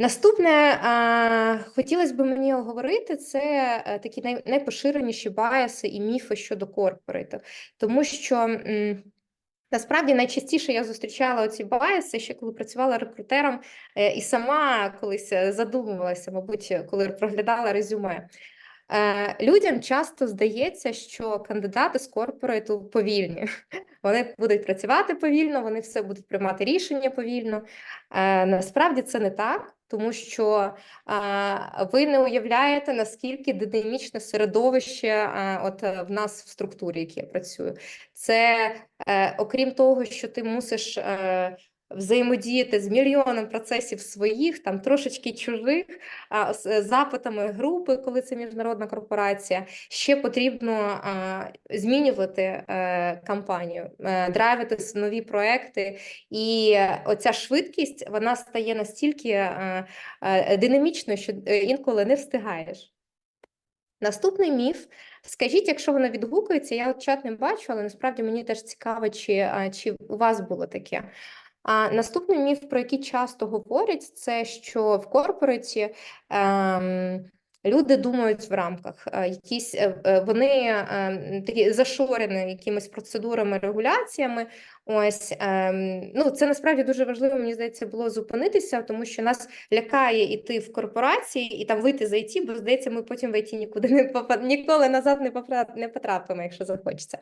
Наступне, а, хотілося б мені оговорити, це е, такі най, найпоширеніші біаси і міфи щодо корпорату. Тому що м, насправді найчастіше я зустрічала оці біаси, ще коли працювала рекрутером, е, і сама колись е, задумувалася, мабуть, коли проглядала резюме. Людям часто здається, що кандидати з корпорату повільні. Вони будуть працювати повільно, вони все будуть приймати рішення повільно. Насправді це не так, тому що а, ви не уявляєте, наскільки динамічне середовище а, от е, в нас в структурі, які я працюю. Це е, окрім того, що ти мусиш. е, Взаємодіяти з мільйоном процесів своїх, там трошечки чужих, а, з запитами групи, коли це міжнародна корпорація, ще потрібно а, змінювати е, кампанію, е, драйвити нові проекти. І оця швидкість вона стає настільки е, е, динамічною, що е, інколи не встигаєш. Наступний міф. Скажіть, якщо вона відгукується, я от чат не бачу, але насправді мені теж цікаво, чи, а, чи у вас було таке. А наступний міф, про який часто говорять, це що в корпораті ем, люди думають в рамках, е, якісь е, е, вони ем, такі зашорені якимись процедурами, регуляціями. Ось ем, ну це насправді дуже важливо, мені здається, було зупинитися, тому що нас лякає іти в корпорації і там вийти з IT, бо здається, ми потім в IT нікуди не попа- ніколи назад не потрапимо, якщо захочеться.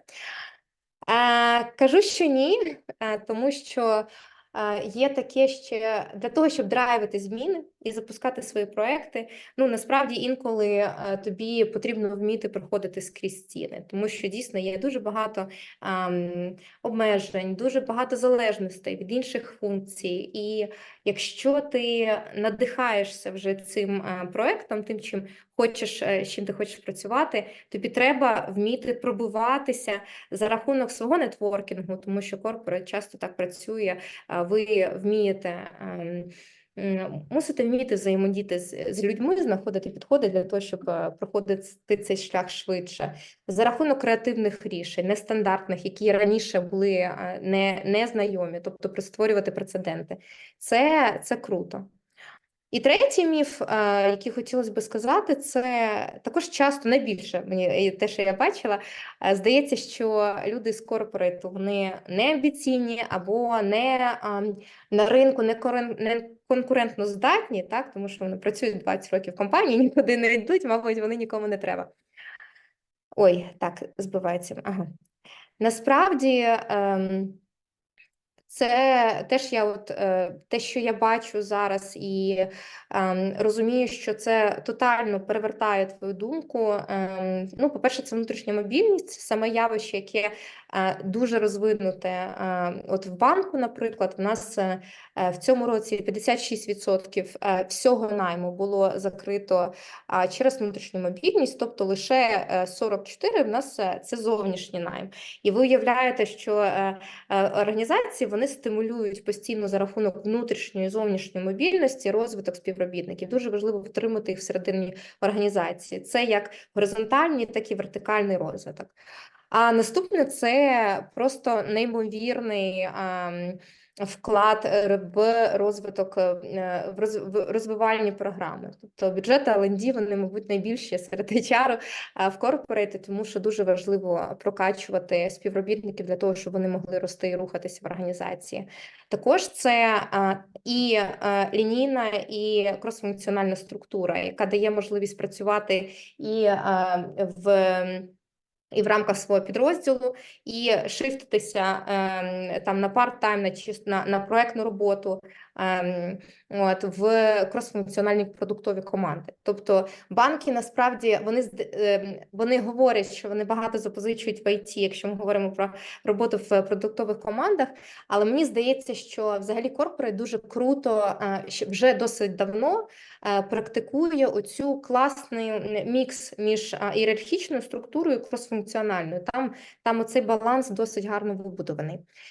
Кажу, що ні, тому що є таке ще для того, щоб драйвити зміни і запускати свої проекти. Ну насправді інколи е, тобі потрібно вміти проходити скрізь стіни, тому що дійсно є дуже багато ем, обмежень, дуже багато залежностей від інших функцій. І якщо ти надихаєшся вже цим е, проектом, тим чим хочеш, е, чим ти хочеш працювати, тобі треба вміти пробиватися за рахунок свого нетворкінгу, тому що корпорат часто так працює. Ви вмієте. Мусите вміти взаємодіяти з, з людьми, знаходити підходи для того, щоб проходити цей шлях швидше. За рахунок креативних рішень, нестандартних, які раніше були не, незнайомі, тобто створювати прецеденти. Це, це круто. І третій міф, е, який хотілося би сказати, це також часто найбільше мені те, що я бачила, е, здається, що люди з корпорату вони не амбіційні або не на ринку не конкурентно здатні, так, тому що вони працюють 20 років в компанії, нікуди не йдуть, мабуть, вони нікому не треба. Ой, так, збивається. Ага. Насправді. ем, це теж я от е, те, що я бачу зараз, і ем, розумію, що це тотально перевертає твою думку. Ем, ну, по-перше, це внутрішня мобільність, саме явище, яке е, дуже розвинуте. Е, от в банку, наприклад, у нас е, е, в цьому році 56% е, всього найму було закрито а, через внутрішню мобільність, тобто лише е, 44 в нас е, це зовнішній найм. І ви уявляєте, що е, е, організації вони стимулюють постійно за рахунок внутрішньої і зовнішньої мобільності розвиток співробітників. Дуже важливо втримати їх всередині організації. Це як горизонтальний, так і вертикальний розвиток. А наступне це просто неймовірний. Вклад е, в розвиток е, в роз- розвивальні програми, тобто бюджети L&D, вони, мабуть, найбільші серед HR в корпорейті, тому що дуже важливо прокачувати співробітників для того, щоб вони могли рости і рухатися в організації. Також це і лінійна, і кросфункціональна структура, яка дає можливість працювати і в. І в рамках свого підрозділу, і шифтитися е, там на парт-тайм, на, на, на проектну роботу, от, в кросфункціональні продуктові команди. Тобто банки насправді вони ем, вони говорять, що вони багато запозичують в IT, якщо ми говоримо про роботу в продуктових командах. Але мені здається, що взагалі корпорат дуже круто е, вже досить давно е, практикує оцю класний мікс між ієрархічною структурою і кросфункціональною. Там, там оцей баланс досить гарно вибудований.